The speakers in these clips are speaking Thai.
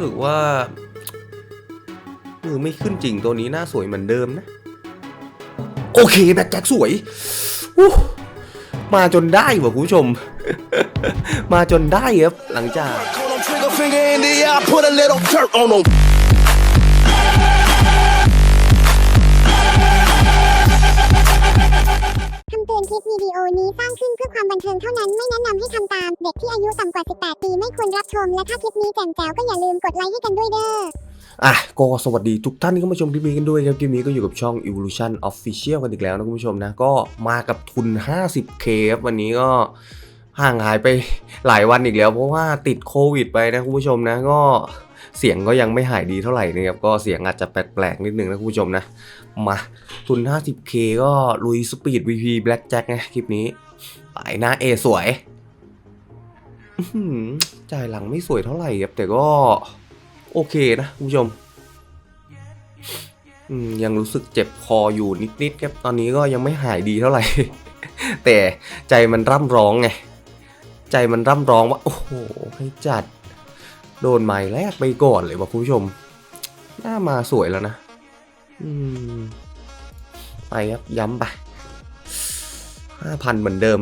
สึกว่ามือไม่ขึ้นจริงตัวนี้หน้าสวยเหมือนเดิมนะ โอเคแบ็คแจ็คสวยมาจนได้ว่ะคุณผู้ชม มาจนได้ครับหลังจาก คลิปวิดีโอนี้สร้างขึ้นเพื่อความบันเทิงเท่านั้นไม่แนะนำให้ทำตาม เด็กที่อายุต่ำกว่า 18 ปีไม่ควรรับชม และถ้าคลิปนี้แจ่มแจ๋วก็อย่าลืมกดไลค์ให้กันด้วยเด้อ อะก็สวัสดีทุกท่านที่เข้ามาชมคลิปนี้กันด้วยครับคลิปนี้ก็อยู่กับช่อง Evolution Official กันอีกแล้วนะคุณผู้ชมนะ ก็มากับทุน 50k ครับวันนี้ก็ห่างหายไปหลายวันอีกแล้ว เพราะว่าติดโควิดไปนะคุณผู้ชมนะก็ เสียงก็ยังไม่หายดีเท่าไหร่นะครับ ก็เสียงอาจจะแปลกๆนิดนึงนะคุณผู้ชมนะ มาทุน 50k ก็ลุยสปีด VP Black Jack นะคลิปนี้ไปหน้า A สวยจ่ายหลังไม่สวยเท่าไหร่ครับแต่ก็โอเคนะคุณผู้ชมยังรู้สึกเจ็บคออยู่นิดๆครับตอนนี้ก็ยังไม่หายดีเท่าไหร่ แต่ใจมันร่ำร้องไง ใจมันร่ำร้องว่า โอ้โห ให้จัด โดนไม้แรกไปก่อนเลยว่ะคุณผู้ชม หน้ามาสวยแล้วนะ อืม ไปครับ ย้ำไปห้าพันเหมือนเดิม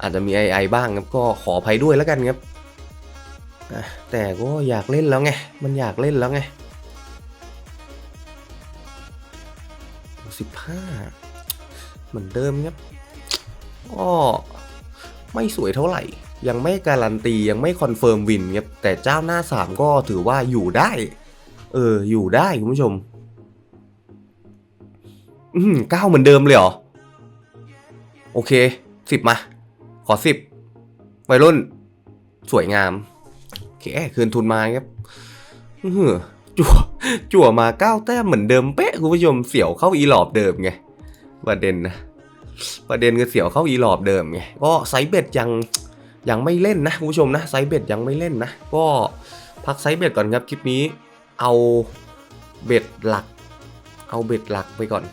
อาจจะมีไอไอบ้างครับก็ขออภัยด้วยแล้วกันครับแต่ก็อยากเล่นแล้วไง มันอยากเล่นแล้วไงสิบห้าเหมือนเดิมครับก็ ไม่สวยเท่าไหร่ ยังไม่การันตียังไม่คอนเฟิร์มวินครับแต่เจ้าหน้าสามก็ถือว่าอยู่ได้ เออ อยู่ได้คุณผู้ชม อืมเก้าเหมือนเดิมเลยเหรอ โอเคสิบมา ขอสิบวัยรุ่น สวยงามโอเคคืนทุนมาครับจั่วจั่วมาเก้าแต้มเหมือนเดิมเป๊ะคุณผู้ชมเสี่ยวเข้าอีหลอบเดิมไงประเด็นนะ ประเด็นคือเสี่ยวเข้าอีหลอบเดิมไงก็ไซเบ็ดยังยังไม่เล่นนะคุณผู้ชมนะไซเบ็ดยังไม่เล่นนะ ก็พักไซเบ็ดก่อนครับคลิปนี้เอาเบ็ดหลัก เอาเบ็ดหลักไปก่อน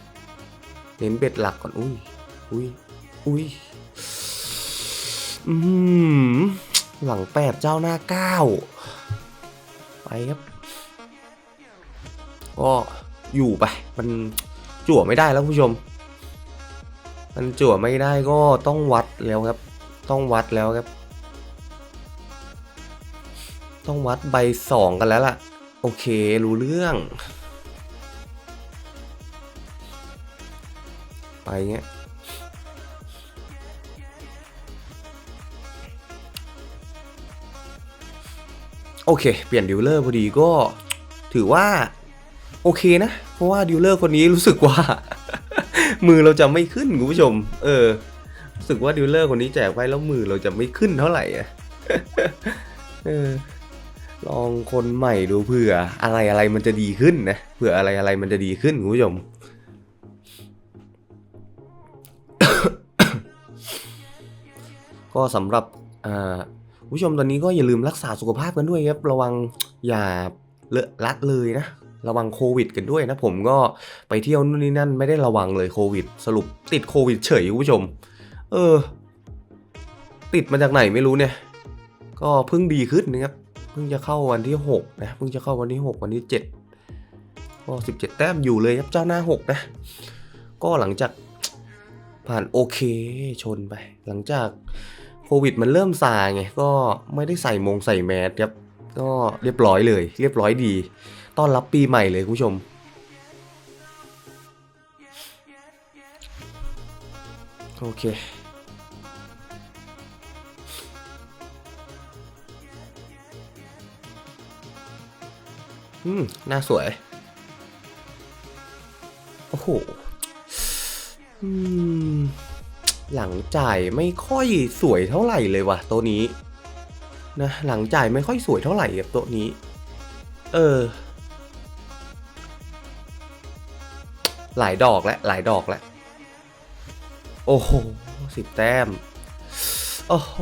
เน้นเบ็ดหลักก่อนอุ้ยอุ้ยอุ้ยอืมหลังแปดเจ้าหน้าเก้าไปครับก็อยู่ไป มันจั่วไม่ได้แล้วผู้ชม มันจั่วไม่ได้ก็ต้องวัดแล้วครับ ต้องวัดแล้วครับ ต้องวัดใบสองกันแล้วล่ะ โอเครู้เรื่อง ไปเงี้ยโอเค เปลี่ยนดิวเลอร์พอดีก็ถือว่า โอเคนะ เพราะว่าดิวเลอร์คนนี้รู้สึกว่า มือเราจะไม่ขึ้นคุณผู้ชม เออรู้สึกว่าดิวเลอร์คนนี้แจกไปแล้วมือเราจะไม่ขึ้นเท่าไหร่อะเออลองคนใหม่ดูเผื่อ อะไรอะไรมันจะดีขึ้นนะเผื่ออะไรอะไรมันจะดีขึ้นคุณผู้ชมก็สำหรับอ่าคุณผู้ชมตอนนี้ก็อย่าลืมรักษาสุขภาพกันด้วยครับ ระวังอย่าเลอะละเลยนะ ระวังโควิดกันด้วยนะผมก็ไปเที่ยวนู่นนี่นั่นไม่ได้ระวังเลยโควิด สรุปติดโควิดเฉยคุณผู้ชม เออ ติดมาจากไหนไม่รู้เนี่ย ก็เพิ่งดีขึ้นนะครับเพิ่งจะเข้าวันที่6นะเพิ่งจะเข้าวันที่ 6 วันที่7ก็17 แต้มอยู่เลยครับเจ้าหน้า 6 นะ ก็หลังจากผ่านโอเคชนไป หลังจากโควิดมันเริ่มซาไงก็ไม่ได้ใส่มงใส่แมสครับ ก็เรียบร้อยเลย เรียบร้อยดีต้อนรับปีใหม่เลยคุณผู้ชม โอเคอืมน่าสวย โอ้โหอืมหลังจ่ายไม่ค่อยสวยเท่าไหร่เลยว่ะตัวนี้ นะหลังจ่ายไม่ค่อยสวยเท่าไหร่กับตัวนี้ เออ หลายดอกแล้วหลายดอกแล้วโอ้โหสิบแต้ม โอ้โห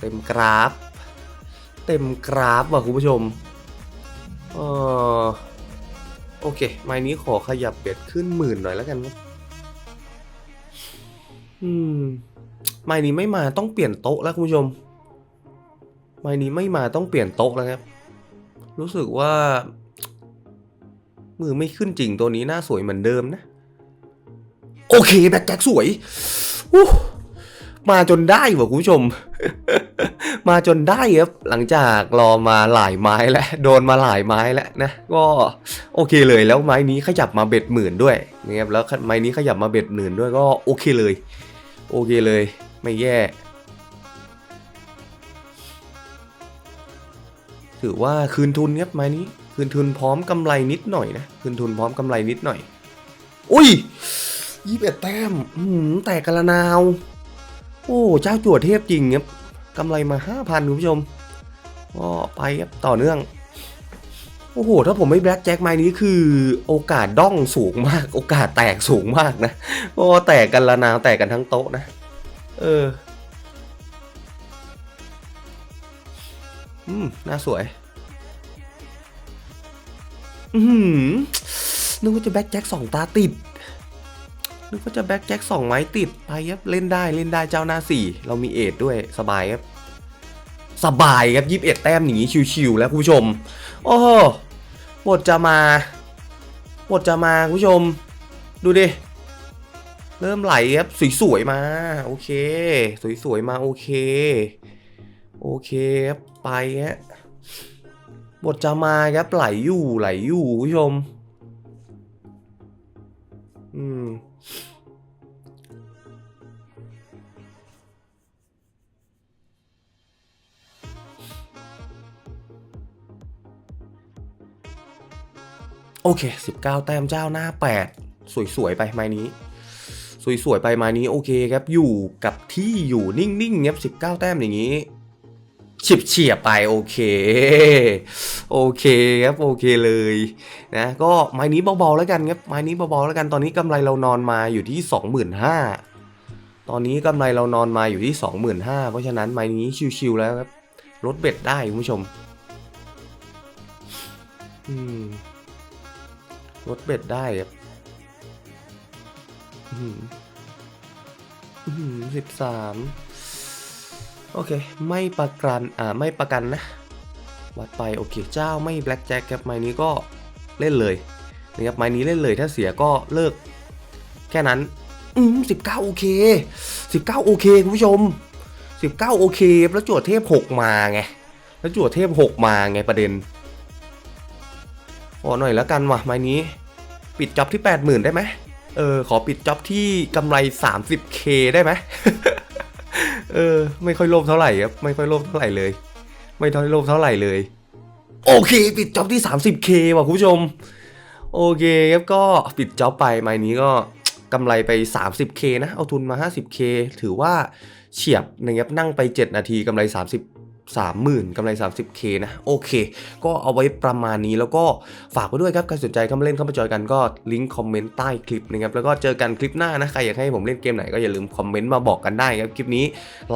เต็มกราฟ เต็มกราฟว่ะคุณผู้ชมเออโอเค ไม้นี้ขอขยับเบ็ดขึ้นหมื่นหน่อยแล้วกันครับ อืม ไม่นี้ไม่มาต้องเปลี่ยนโต๊ะแล้วคุณผู้ชม ไม้นี้ไม่มาต้องเปลี่ยนโต๊ะแล้วครับ รู้สึกว่า มือไม่ขึ้นจริงตัวนี้หน้าสวยเหมือนเดิมนะ โอเคแบ็คแจ็คสวยมาจนได้ว่ะคุณผู้ชม มาจนได้ครับ หลังจากรอมาหลายไม้แล้ว โดนมาหลายไม้แล้วนะ ก็โอเคเลยแล้วไม้นี้ขยับมาเบ็ดหมื่นด้วยนะครับแล้วไม้นี้ขยับมาเบ็ดหมื่นด้วยก็โอเคเลย โอเคเลย ไม่แย่ ถือว่าคืนทุนครับไม้นี้ คืนทุนพร้อมกำไรนิดหน่อยนะ คืนทุนพร้อมกำไรนิดหน่อย อุ้ยยี่สิบเอ็ดแต้มอื้อหือแตกกระนาว โอ้ เจ้าจั่วเทพจริงครับกำไรมาห้าพันคุณผู้ชมก็ไปครับต่อเนื่อง โอ้โห ถ้าผมไม่แบล็กแจ็คไม้นี้คือโอกาสด้องสูงมาก โอกาสแตกสูงมากนะเพราะแตกกันละนาวแตกกันทั้งโต๊ะนะ เออ อืมน่าสวย อืมนึกว่าจะแบ็กแจ็คสองตาติด นึกว่าจะแบ็กแจ็คสองไม้ติด ไปครับเล่นได้เล่นได้เจ้าหน้าสี่เรามีเอทด้วยสบายครับ สบายครับยี่สิบเอ็ดแต้มอย่างนี้ชิวๆแล้วคุณผู้ชม โอ้โหบทจะมาบทจะมาคุณผู้ชม ดูดิเริ่มไหลครับสวยๆมา โอเค สวยๆมาโอเค โอเคครับไปฮะบทจะมาครับไหลอยู่ไหลอยู่คุณผู้ชม อืมโอเค 19 แต้มเจ้าหน้า 8 สวยๆ ไปไม้นี้ สวยๆ ไปไม้นี้ โอเคครับ อยู่กับที่อยู่นิ่งๆครับ19 แต้มอย่างนี้ ฉิบเฉียบๆไปโอเค โอเคครับโอเคเลยนะก็ไม้นี้เบาๆแล้วกันครับไม้นี้เบาๆแล้วกันตอนนี้กำไรเรานอนมาอยู่ที่ 25,000ตอนนี้กำไรเรานอนมาอยู่ที่ 25,000เพราะฉะนั้นไม้นี้ชิวๆแล้วครับลดเบ็ดได้คุณผู้ชมอืมลดเบ็ดได้ครับสิบสาม โอเค ไม่ประกันอ่าไม่ประกันนะ วัดไปโอเคเจ้าไม่แบล็กแจ็คครับไม้นี้ก็เล่นเลยนะครับไม้นี้เล่นเลยถ้าเสียก็เลิก แค่นั้น อืมสิบเก้าโอเคสิบเก้าโอเคคุณผู้ชมสิบเก้าโอเคแล้วจั่วเทพหกมาไงแล้วจั่วเทพหกมาไงประเด็นขอหน่อยแล้วกันว่ะไม้นี้ ปิดจ็อบที่แปดหมื่นได้ไหมเออขอปิดจ็อบที่กำไร 30k ได้ไหม เออ ไม่ค่อยโลภเท่าไหร่ครับ ไม่ค่อยโลภเท่าไหร่เลย ไม่ค่อยโลภเท่าไหร่เลย โอเค ปิดจ็อบที่ 30k ว่ะคุณผู้ชม โอเคครับก็ปิดจ็อบไปไม้นี้ก็กำไรไป 30k นะ เอาทุนมา 50k ถือว่าเฉียบนะครับนั่งไป 7 นาทีกำไร 30 30,000กำไร 30k นะ โอเค ก็เอาไว้ประมาณนี้แล้วก็ฝากไว้ด้วยครับ ใครสนใจเข้ามาเล่นเข้ามาจอยกันก็ลิงก์คอมเมนต์ใต้คลิปนะครับ แล้วก็เจอกันคลิปหน้านะ ใครอยากให้ผมเล่นเกมไหนก็อย่าลืมคอมเมนต์มาบอกกันได้ครับ คลิปนี้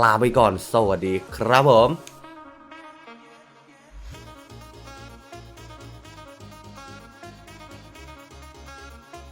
ลาไปก่อน สวัสดีครับผม